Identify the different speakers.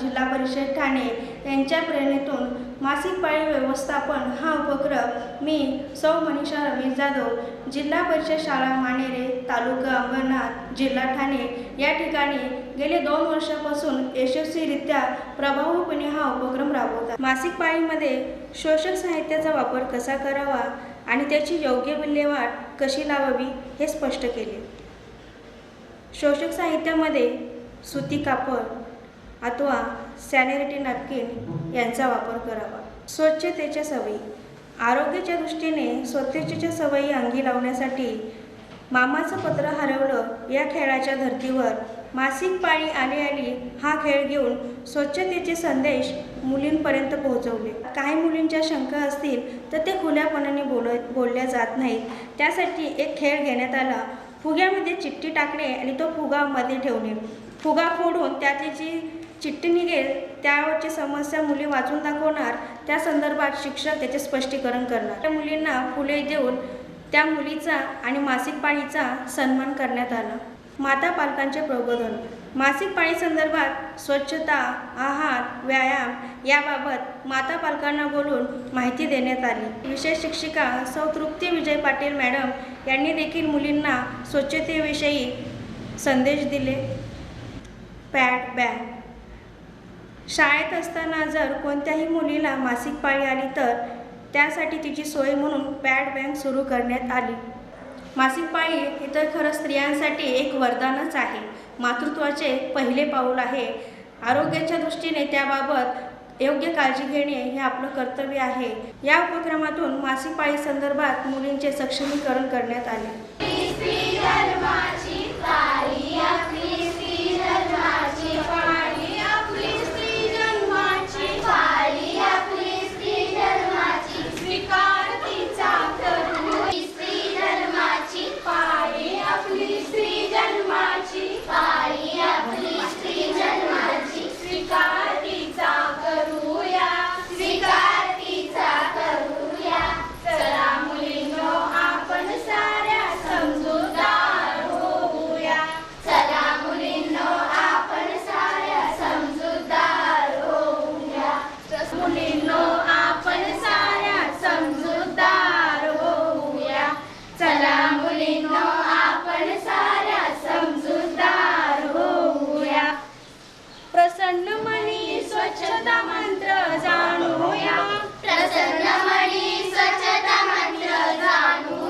Speaker 1: जिल्हा परिषद ठाणे यांच्या प्रेरणेतून मासिक पाळी व्यवस्थापन हा उपक्रम मी सौ मनीषा रमेश जाधव जिल्हा परिषद शाळा मानेरे तालुका अंबरनाथ जिल्हा ठाणे या ठिकाणी गेले दोन वर्षापासून यशस्वीरित्या प्रभावीपणे हा उपक्रम राबवतात. मासिक पाळीमध्ये शोषक साहित्याचा वापर कसा करावा आणि त्याची योग्य विल्हेवाट कशी लावावी हे स्पष्ट केले. शोषक साहित्यामध्ये सुती कापड अथवा सॅनिटरी नॅपकिन यांचा वापर करावा. स्वच्छतेच्या सवयी. आरोग्याच्या दृष्टीने स्वच्छतेच्या सवयी अंगी लावण्यासाठी मामाचं पत्र हरवलं या खेळाच्या धर्तीवर. मासिक पाळी आली आली हा खेळ घेऊन स्वच्छतेचे संदेश मुलींपर्यंत पोहोचवले. काही मुलींच्या शंका असतील तर ते खुल्यापणाने बोल बोलल्या जात नाहीत. त्यासाठी एक खेळ घेण्यात आला. फुग्यामध्ये चिठ्ठी टाकणे आणि तो फुगा मध्ये ठेवणे. फुगा फोडून त्यातली जी चिठ्ठी निघेल त्यावरची समस्या मुली वाचून दाखवणार त्या संदर्भात शिक्षक त्याचे स्पष्टीकरण करणार. त्या मुलींना फुले देऊन त्या मुलीचा आणि मासिक पाळीचा सन्मान करण्यात आला. माता पालकांचे प्रबोधन. मासिक पाळी संदर्भात स्वच्छता आहार व्यायाम याबाबत माता पालकांना बोलून माहिती देण्यात आली. विशेष शिक्षिका सौ तृप्ती विजय पाटील मॅडम यांनी देखील मुलींना स्वच्छतेविषयी संदेश दिले. पॅड बॅग शाळेत असताना जर कोणत्याही मुलीला मासिक पाळी आली तर त्यासाठी तिची सोय म्हणून पॅड बँक सुरू करण्यात आली. मासिक पाळी हे तर खरं स्त्रियांसाठी एक वरदानच आहे. मातृत्वाचे पहिले पाऊल आहे. आरोग्याच्या दृष्टीने त्याबाबत योग्य काळजी घेणे हे आपलं कर्तव्य आहे. या उपक्रमातून मासिक पाळी संदर्भात मुलींचे सक्षमीकरण करण्यात आले.
Speaker 2: पाळी मनी स्वच्छता मंत्र जाणूया. प्रसन्न मनी स्वच्छता मंत्र जाणू